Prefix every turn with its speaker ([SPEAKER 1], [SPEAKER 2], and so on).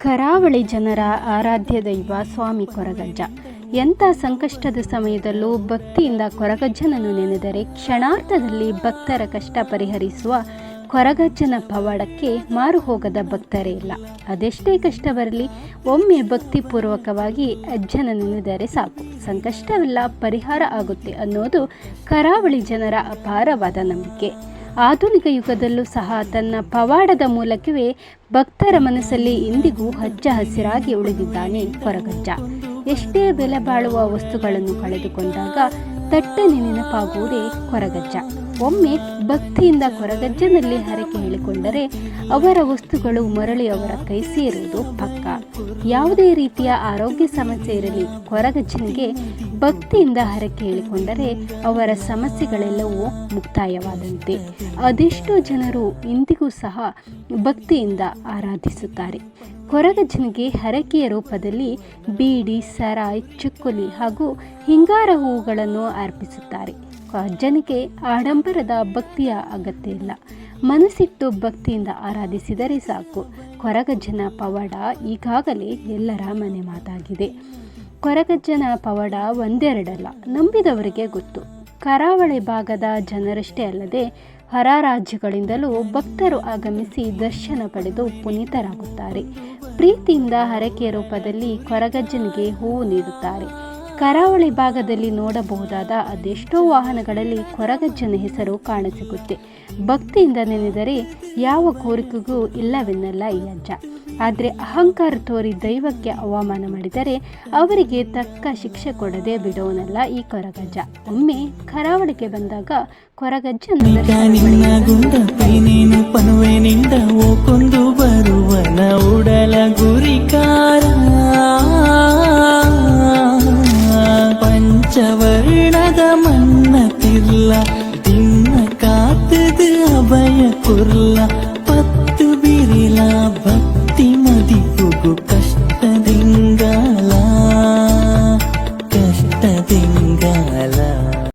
[SPEAKER 1] ಕರಾವಳಿ ಜನರ ಆರಾಧ್ಯ ದೈವ ಸ್ವಾಮಿ ಕೊರಗಜ್ಜ. ಎಂಥ ಸಂಕಷ್ಟದ ಸಮಯದಲ್ಲೂ ಭಕ್ತಿಯಿಂದ ಕೊರಗಜ್ಜನನ್ನು ನೆನೆದರೆ ಕ್ಷಣಾರ್ಥದಲ್ಲಿ ಭಕ್ತರ ಕಷ್ಟ ಪರಿಹರಿಸುವ ಕೊರಗಜ್ಜನ ಪವಾಡಕ್ಕೆ ಮಾರು ಹೋಗದ ಭಕ್ತರೇ ಇಲ್ಲ. ಅದೆಷ್ಟೇ ಕಷ್ಟ ಬರಲಿ, ಒಮ್ಮೆ ಭಕ್ತಿಪೂರ್ವಕವಾಗಿ ಅಜ್ಜನ ನೆನೆದರೆ ಸಾಕು. ಸಂಕಷ್ಟವೆಲ್ಲ ಪರಿಹಾರ ಆಗುತ್ತೆ ಅನ್ನೋದು ಕರಾವಳಿ ಜನರ ಅಪಾರವಾದ ನಂಬಿಕೆ. ಆಧುನಿಕ ಯುಗದಲ್ಲೂ ಸಹ ತನ್ನ ಪವಾಡದ ಮೂಲಕವೇ ಭಕ್ತರ ಮನಸ್ಸಲ್ಲಿ ಇಂದಿಗೂ ಹಚ್ಚ ಹಸಿರಾಗಿ ಉಳಿದಿದ್ದಾನೆ ಕೊರಗಜ್ಜ ಎಷ್ಟೇ ಬೆಲೆ ಬಾಳುವ ವಸ್ತುಗಳನ್ನು ಕಳೆದುಕೊಂಡಾಗ ತಟ್ಟನೆ ನೆನಪಾಗುವುದೇ ಕೊರಗಜ್ಜ ಒಮ್ಮೆ ಭಕ್ತಿಯಿಂದ ಕೊರಗಜ್ಜನಲ್ಲಿ ಹರಕೆ ಹೇಳಿಕೊಂಡರೆ ಅವರ ವಸ್ತುಗಳು ಮರಳಿ ಅವರ ಕೈ ಸೇರುವುದು ಪಕ್ಕ. ಯಾವುದೇ ರೀತಿಯ ಆರೋಗ್ಯ ಸಮಸ್ಯೆ ಇರಲಿ ಕೊರಗಜ್ಜನಿಗೆ ಭಕ್ತಿಯಿಂದ ಹರಕೆ ಹೇಳಿಕೊಂಡರೆ ಅವರ ಸಮಸ್ಯೆಗಳೆಲ್ಲವೂ ಮುಕ್ತಾಯವಾದಂತೆ. ಅದೆಷ್ಟೋ ಜನರು ಇಂದಿಗೂ ಸಹ ಭಕ್ತಿಯಿಂದ ಆರಾಧಿಸುತ್ತಾರೆ. ಕೊರಗಜ್ಜನಿಗೆ ಹರಕೆಯ ರೂಪದಲ್ಲಿ ಬೀಡಿ, ಸರಾಯ್, ಚುಕ್ಕುಲಿ ಹಾಗೂ ಹಿಂಗಾರ ಹೂವುಗಳನ್ನು ಅರ್ಪಿಸುತ್ತಾರೆ. ಅಜ್ಜನಿಗೆ ಆಡಂಬರದ ಭಕ್ತಿಯ ಅಗತ್ಯ ಇಲ್ಲ. ಮನಸ್ಸಿಟ್ಟು ಭಕ್ತಿಯಿಂದ ಆರಾಧಿಸಿದರೆ ಸಾಕು. ಕೊರಗಜ್ಜನ ಪವಾಡ ಈಗಾಗಲೇ ಎಲ್ಲರ ಮನೆ ಮಾತಾಗಿದೆ. ಕೊರಗಜ್ಜನ ಪವಾಡ ಒಂದೆರಡಲ್ಲ, ನಂಬಿದವರಿಗೆ ಗೊತ್ತು. ಕರಾವಳಿ ಭಾಗದ ಜನರಷ್ಟೇ ಅಲ್ಲದೆ ಹೊರ ರಾಜ್ಯಗಳಿಂದಲೂ ಭಕ್ತರು ಆಗಮಿಸಿ ದರ್ಶನ ಪಡೆದು ಪುನೀತರಾಗುತ್ತಾರೆ. ಪ್ರೀತಿಯಿಂದ ಹರಕೆಯ ರೂಪದಲ್ಲಿ ಕೊರಗಜ್ಜನಿಗೆ ಹೂವು ನೀಡುತ್ತಾರೆ. ಕರಾವಳಿ ಭಾಗದಲ್ಲಿ ನೋಡಬಹುದಾದ ಅದೆಷ್ಟೋ ವಾಹನಗಳಲ್ಲಿ ಕೊರಗಜ್ಜನ ಹೆಸರು ಕಾಣಸಿಗುತ್ತೆ. ಭಕ್ತಿಯಿಂದ ನೆನೆದರೆ ಯಾವ ಕೋರಿಕೆಗೂ ಇಲ್ಲವೆನ್ನಲ್ಲ ಈ ಅಜ್ಜ. ಆದರೆ ಅಹಂಕಾರ ತೋರಿ ದೈವಕ್ಕೆ ಅವಮಾನ ಮಾಡಿದರೆ ಅವರಿಗೆ ತಕ್ಕ ಶಿಕ್ಷೆ ಕೊಡದೆ ಬಿಡೋನಲ್ಲ ಈ ಕೊರಗಜ್ಜ. ಒಮ್ಮೆ ಕರಾವಳಿಗೆ ಬಂದಾಗ ಕೊರಗಜ್ಜನ
[SPEAKER 2] 不甘。